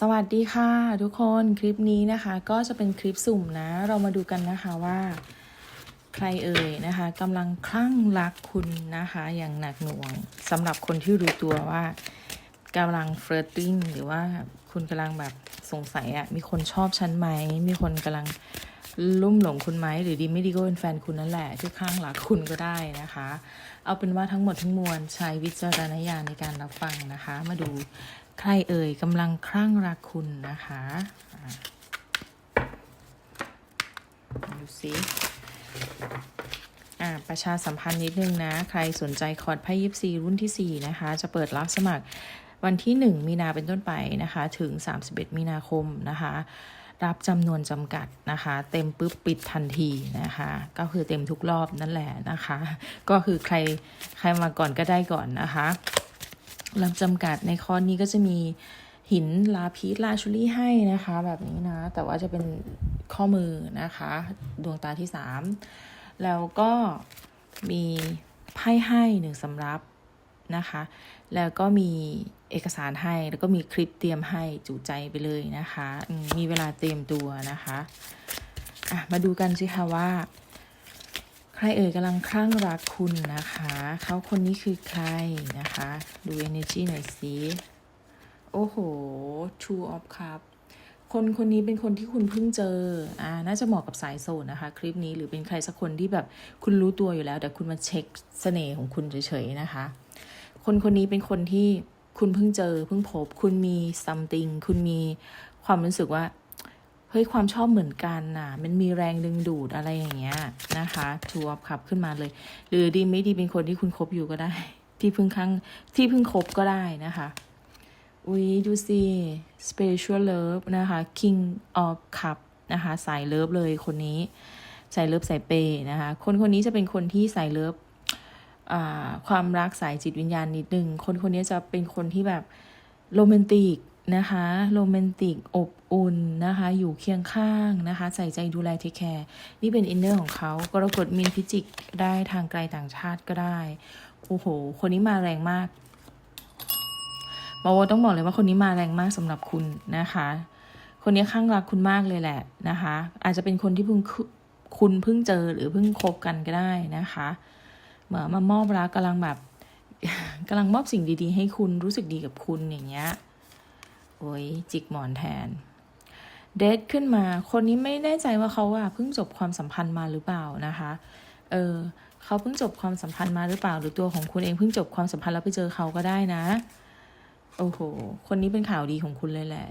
สวัสดีค่ะทุกคนคลิปนี้นะคะ ก็จะเป็นคลิปสุ่มนะ เรามาดูกันนะคะว่า ใครเอ่ยนะคะกำลังคลั่งรักคุณนะคะ อย่างหนักหน่วงสำหรับคนที่รู้ตัวว่ากำลังเฟรตติ้งหรือว่าคุณกำลังแบบสงสัยอะมีคนชอบฉันไหม มีคนกำลังลุ่มหลงคุณไหมหรือดีไม่ดีก็เป็นแฟนคุณนั่นแหละที่ข้างรักคุณก็ได้นะคะ เอาเป็นว่าทั้งหมดทั้งมวลใช้วิจารณญาณในการรับฟังนะคะ มาดู ใครเอ่ยกำลังคลั่งรักคุณนะคะดูสิอ่าประชาสัมพันธ์นิดนึงนะ ใครสนใจคอร์ดไพ่ยิปซีรุ่นที่ 4 นะคะ จะเปิดรับสมัครวันที่ 1 มีนาเป็นต้นไปนะคะ ถึง 31 มีนาคมนะคะ รับจำนวนจำกัดนะคะ เต็มปุ๊บปิดทันทีนะคะ ก็คือเต็มทุกรอบนั่นแหละนะคะ ก็คือใครใครมาก่อนก็ได้ก่อนนะคะ รับจำกัดในคอร์สนี้ก็จะมีหินลาพีสลาชูรี่ให้นะคะ แบบนี้นะ แต่ว่าจะเป็นข้อมือนะคะ ดวงตาที่3แล้วก็มีไพ่ให้หนึ่งสำรับนะคะ แล้วก็มีเอกสารให้แล้วก็มีคลิปเตรียมให้จุใจไปเลยนะคะมมีเวลาเตรียมตัวนะคะ อะ มาดูกันสิคะว่า ใครเอ่ยกำลังคลั่งรักคุณนะคะ เขาคนนี้คือใครนะคะ ดู energy หน่อยสิโอ้โห two of cup คนคนนี้เป็นคนที่คุณเพิ่งเจอ อ่า น่าจะเหมาะกับสายโสดนะคะ คลิปนี้หรือเป็นใครสักคนที่แบบคุณรู้ตัวอยู่แล้ว แต่คุณมาเช็คเสน่ห์ของคุณเฉยๆนะคะ คนคนนี้เป็นคนที่คุณเพิ่งเจอ เพิ่งพบ คุณมี something คุณมีความรู้สึกว่า เฮ้ยความชอบเหมือนกันน่ะ มันมีแรงดึงดูดอะไรอย่างเงี้ยนะคะทูออฟขับขึ้นมาเลย หรือดีไม่ดีเป็นคนที่คุณคบอยู่ก็ได้ ที่เพิ่งครั้งที่เพิ่งคบก็ได้นะคะ อุ้ยดูสิ spiritual love นะคะ king of cup นะคะสายเลิฟเลยคนนี้สายเลิฟสายเปย์นะคะ คนคนนี้จะเป็นคนที่สายเลิฟความรักสายจิตวิญญาณนิดนึงคนคนนี้จะเป็นคนที่แบบโรแมนติก นะคะโรแมนติกอบอุ่นนะคะ อยู่เคียงข้างนะคะ ใส่ใจดูแลเทคแคร์นี่เป็นอินเนอร์ของเขากรกฎมีนพิจิกได้ทางไกลต่างชาติก็ได้โอ้โห คนนี้มาแรงมากมาโวต้องบอกเลยว่าคนนี้มาแรงมากสำหรับคุณนะคะ คนนี้ข้างรักคุณมากเลยแหละนะคะ อาจจะเป็นคนที่เพิ่งคุณเพิ่งเจอหรือเพิ่งคบกันก็ได้นะคะเหมือนมามอบรักกำลังแบบกำลังมอบสิ่งดีๆ ให้คุณรู้สึกดีกับคุณอย่างเงี้ย โอ้ยจิกหมอนแทน เดทขึ้นมา คนนี้ไม่แน่ใจว่าเขาอะเพิ่งจบความสัมพันธ์มาหรือเปล่านะคะ เออเขาเพิ่งจบความสัมพันธ์มาหรือเปล่า หรือตัวของคุณเองเพิ่งจบความสัมพันธ์แล้วไปเจอเขาก็ได้นะ โอ้โห คนนี้เป็นข่าวดีของคุณเลยแหละ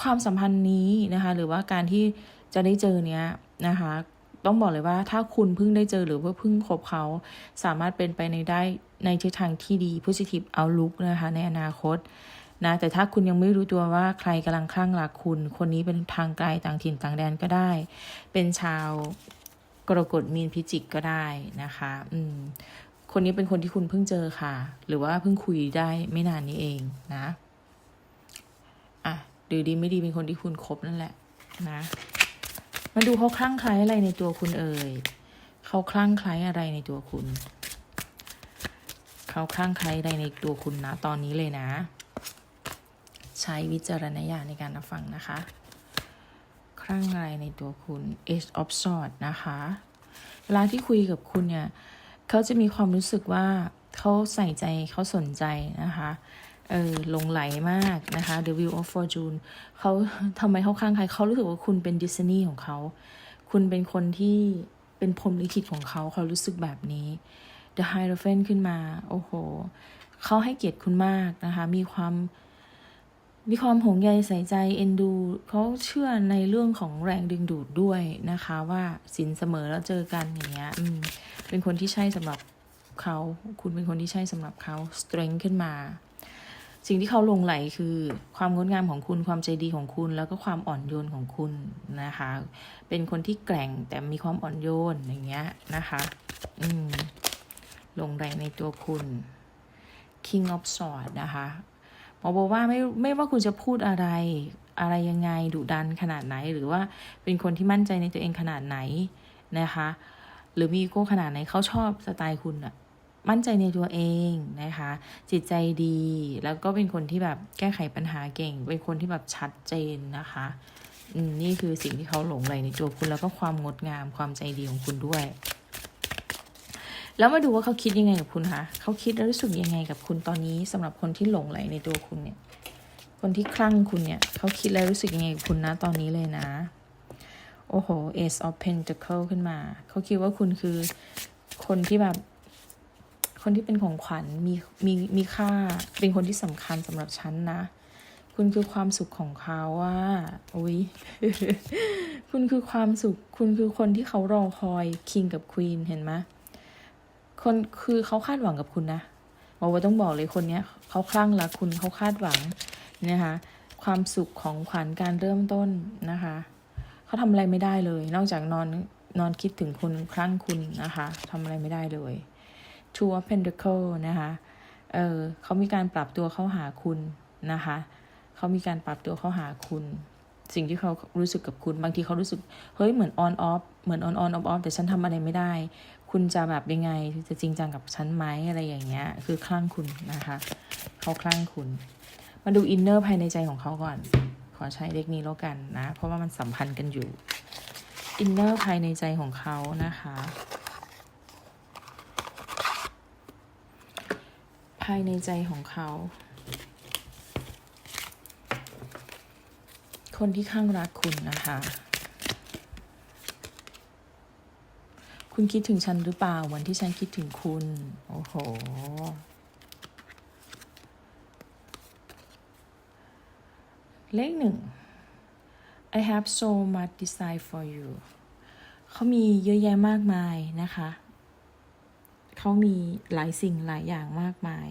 ความสัมพันธ์นี้นะคะ หรือว่าการที่จะได้เจอเนี้ยนะคะ ต้องบอกเลยว่าถ้าคุณเพิ่งได้เจอหรือว่าเพิ่งคบเขาสามารถเป็นไปในได้ในทิศทางที่ดี positive outlook นะคะ ในอนาคต นะแต่ถ้าคุณยังไม่รู้ตัวว่าใครกำลังคลั่งรักคุณ คนนี้เป็นทางไกลต่างถิ่นต่างแดนก็ได้ เป็นชาวกรกฎมีนพิจิกก็ได้นะคะ อืมคนนี้เป็นคนที่คุณเพิ่งเจอค่ะ หรือว่าเพิ่งคุยได้ไม่นานนี้เองนะ อะหรือดีไม่ดีเป็นคนที่คุณคบนั่นแหละ นะมาดูเขาคลั่งไคล้อะไรในตัวคุณเอ่ยเขาคลั่งไคล้อะไรในตัวคุณ เขาคลั่งไคล้อะไรในตัวคุณนะ ตอนนี้เลยนะ ใช้วิจารณญาณในการรับฟังนะคะคลั่งอะไรในตัวคุณ Ace of Swords นะคะ เวลาที่คุยกับคุณเนี่ยเขาจะมีความรู้สึกว่าเขาใส่ใจเขาสนใจนะคะเออลงไหลมากนะคะ The Wheel of Fortune เขาทำไมเขาข้างใครเขารู้สึกว่าคุณเป็นดิสนีย์ของเขา คุณเป็นคนที่เป็นพรมลิขิตของเขาเขารู้สึกแบบนี้ The Hierophant ขึ้นมา โอ้โห เขาให้เกียรติคุณมากนะคะ มีความ มีความห่วงใยใส่ใจเอ็นดูเขาเชื่อในเรื่องของแรงดึงดูดด้วยนะคะ ว่าสินเสมอแล้วเจอกันอย่างเงี้ยเป็นคนที่ใช่สำหรับเขาคุณเป็นคนที่ใช่สำหรับเขา strength ขึ้นมา สิ่งที่เขาลงไหลคือความงดงามของคุณความใจดีของคุณ แล้วก็ความอ่อนโยนของคุณนะคะ เป็นคนที่แกร่งแต่มีความอ่อนโยนอย่างเงี้ยนะคะ อืมลงไหลในตัวคุณ King of Swords นะคะ หมอบอกว่าไม่ไม่ว่าคุณจะพูดอะไรอะไรยังไงดุดันขนาดไหน หรือว่าเป็นคนที่มั่นใจในตัวเองขนาดไหนนะคะ หรือมีอีโก้ขนาดไหนเขาชอบสไตล์คุณอะมั่นใจในตัวเองนะคะ จิตใจดีแล้วก็เป็นคนที่แบบแก้ไขปัญหาเก่ง เป็นคนที่แบบชัดเจนนะคะอืมนี่คือสิ่งที่เขาหลงไหลในตัวคุณแล้วก็ความงดงามความใจดีของคุณด้วย แล้วมาดูว่าเขาคิดยังไงกับคุณคะเขาคิดแล้วรู้สึกยังไงกับคุณตอนนี้สำหรับคนที่หลงไหลในตัวคุณเนี่ย คนที่คลั่งคุณเนี่ยเขาคิดแล้วรู้สึกยังไงกับคุณนะตอนนี้เลยนะ โอ้โห Ace of Pentacle ขึ้นมา เขาคิดว่าคุณคือคนที่แบบ คนที่เป็นของขวัญมีมีมีค่าเป็นคนที่สำคัญสำหรับฉันนะ คุณคือความสุขของเขาว่าอุ้ยคุณคือความสุข คุณคือคนที่เขารอคอย King กับ Queen เห็นไหม คนคือเขาคาดหวังกับคุณนะบอกว่าต้องบอกเลยคนเนี้ยเขาคลั่งรักคุณเขาคาดหวังนะคะความสุขของขวัญการเริ่มต้นนะคะเขาทำอะไรไม่ได้เลย นอกจากนอนนอนคิดถึงคนคลั่งคุณนะคะทำอะไรไม่ได้เลย Two of Pentacle นะคะเออเขามีการปรับตัวเข้าหาคุณนะคะเขามีการปรับตัวเข้าหาคุณ สิ่งที่เขารู้สึกกับคุณ บางทีเขารู้สึก เฮ้ย เหมือน on off เหมือน on on off off แต่ฉันทำอะไรไม่ได้ คุณจะแบบยังไงจะจริงจังกับฉันไหมอะไรอย่างเงี้ย คือคลั่งคุณนะคะเขาคลั่งคุณ มาดูอินเนอร์ภายในใจของเขาก่อน ขอใช้เลขนี้แล้วกันนะ เพราะว่ามันสัมพันธ์กันอยู่อินเนอร์ภายในใจของเขานะคะ ภายในใจของเขา คนที่ข้างรักคุณนะคะ คุณคิดถึงฉันหรือเปล่าเหมือนที่ฉันคิดถึงคุณ โอ้โห เลขหนึ่ง I have so much desire for you เขามีเยอะแยะมากมายนะคะ เขามีหลายสิ่งหลายอย่างมากมาย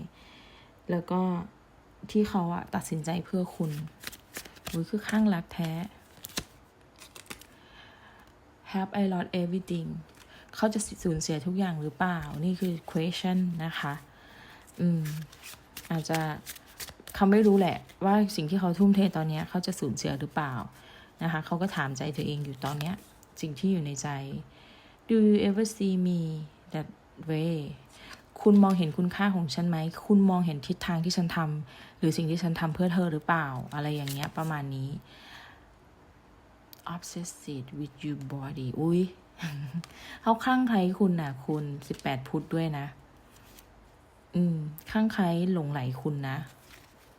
แล้วก็ที่เขาอะตัดสินใจเพื่อคุณอุ้ยคือข้างรักแท้ have I lost everything เขาจะสูญเสียทุกอย่างหรือเปล่า นี่คือ question นะคะ อืม อาจจะเขาไม่รู้แหละ ว่าสิ่งที่เขาทุ่มเทตอนนี้เขาจะสูญเสียหรือเปล่านะคะเขาก็ถามใจตัวเองอยู่ตอนเนี้ย สิ่งที่อยู่ในใจ do you ever see me that way คุณมองเห็นคุณค่าของฉันไหม คุณมองเห็นทิศทางที่ฉันทำหรือสิ่งที่ฉันทำเพื่อเธอหรือเปล่า อะไรอย่างเงี้ยประมาณนี้ obsessed with your body อุ้ย เขาข้างใครคุณน่ะคุณสิบแปดพุทธด้วยนะ อืมข้างใครหลงไหลคุณนะ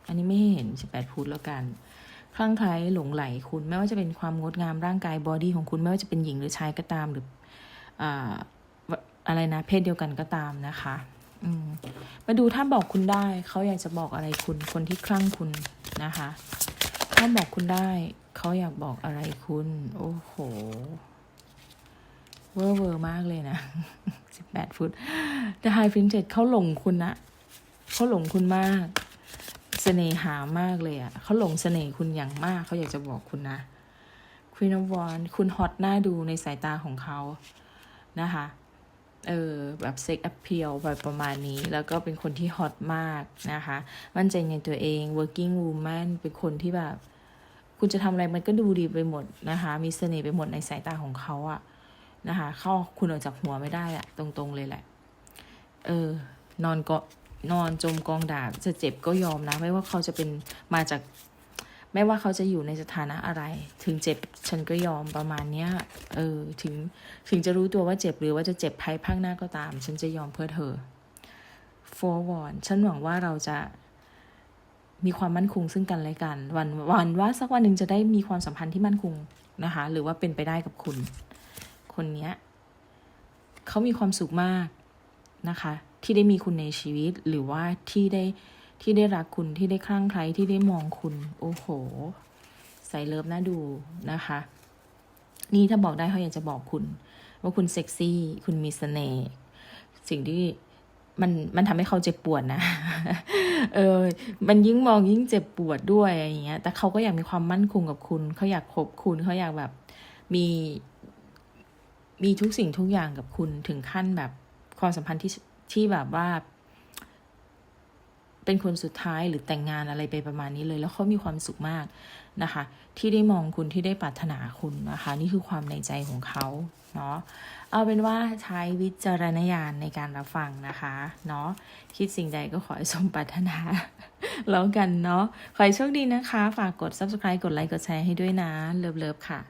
อันนี้ไม่ให้เห็นสิบแปดพุทธแล้วกันข้างใครหลงไหลคุณ ไม่ว่าจะเป็นความงดงามร่างกายบอดี้ของคุณ ไม่ว่าจะเป็นหญิงหรือชายก็ตามหรืออ่าอะไรนะ เพศเดียวกันก็ตามนะคะอืมมาดูถ้าบอกคุณได้ เขาอยากจะบอกอะไรคุณ คนที่คลั่งคุณนะคะ ถ้าบอกคุณได้ เขาอยากบอกอะไรคุณ โอ้โห เวอร์เวอร์มากเลยนะสิบแปดฟุต แต่ไฮฟินเจ็ดเขาหลงคุณนะเขาหลงคุณมากเสน่หามากเลยอะ่ะเขาหลงเสน่ห์คุณอย่างมากเขาอยากจะบอกคุณนะควีนอวอนคุณฮอตหน้าดูในสายตาของเขานะคะ เออ แบบเซ็กแอ p เพียลแบบประมาณนี้ แล้วก็เป็นคนที่ฮอตมากนะคะ มั่นใจในตัวเอง working woman เป็นคนที่แบบ คุณจะทำอะไรมันก็ดูดีไปหมดนะคะ มีเสน่ห์ไปหมดในสายตาของเขาอะ นะคะ เข้าคุณออกจากหัวไม่ได้อะตรง ๆ เลยแหละ เออ นอนก็นอนจมกองดาบจะเจ็บก็ยอมนะ ไม่ว่าเขาจะเป็นมาจาก ไม่ว่าเขาจะอยู่ในสถานะอะไร ถึงเจ็บฉันก็ยอมประมาณเนี้ย เออ ถึงถึงจะรู้ตัวว่าเจ็บหรือว่าจะเจ็บภายภาคหน้าก็ตาม ฉันจะยอมเพื่อเธอ forward ฉันหวังว่าเราจะมีความมั่นคงซึ่งกันและกัน วันวันว่าสักวันหนึ่งจะได้มีความสัมพันธ์ที่มั่นคงนะคะ หรือว่าเป็นไปได้กับคุณ คนเนี้ยเขามีความสุขมากนะคะ ที่ได้มีคุณในชีวิตหรือว่าที่ได้ที่ได้รักคุณที่ได้คลั่งไคล้ที่ได้มองคุณ โอ้โหใส่เลิฟน่าดูนะคะ นี่ถ้าบอกได้เขาอยากจะบอกคุณ ว่าคุณเซ็กซี่ คุณมีเสน่ห์สิ่งที่มันมันทำให้เขาเจ็บปวดนะ เออ มันยิ่งมองยิ่งเจ็บปวดด้วยอย่างเงี้ย แต่เขาก็อยากมีความมั่นคงกับคุณ เขาอยากคบคุณ เขาอยากแบบมี มีทุกสิ่งทุกอย่างกับคุณถึงขั้นแบบความสัมพันธ์ที่ที่แบบว่า เป็นคนสุดท้ายหรือแต่งงานอะไรไปประมาณนี้เลย แล้วเขามีความสุขมากนะคะ ที่ได้มองคุณที่ได้ปรารถนาคุณนะคะ นี่คือความในใจของเขาเนาะเอาเป็นว่าใช้วิจารณญาณในการรับฟังนะคะเนาะคิดสิ่งใดก็ขอให้สมปรารถนาแล้วกันเนาะขอให้โชคดีนะคะ ฝากกด subscribe กดไลค์กดแชร์ให้ด้วยนะเลิฟๆค่ะ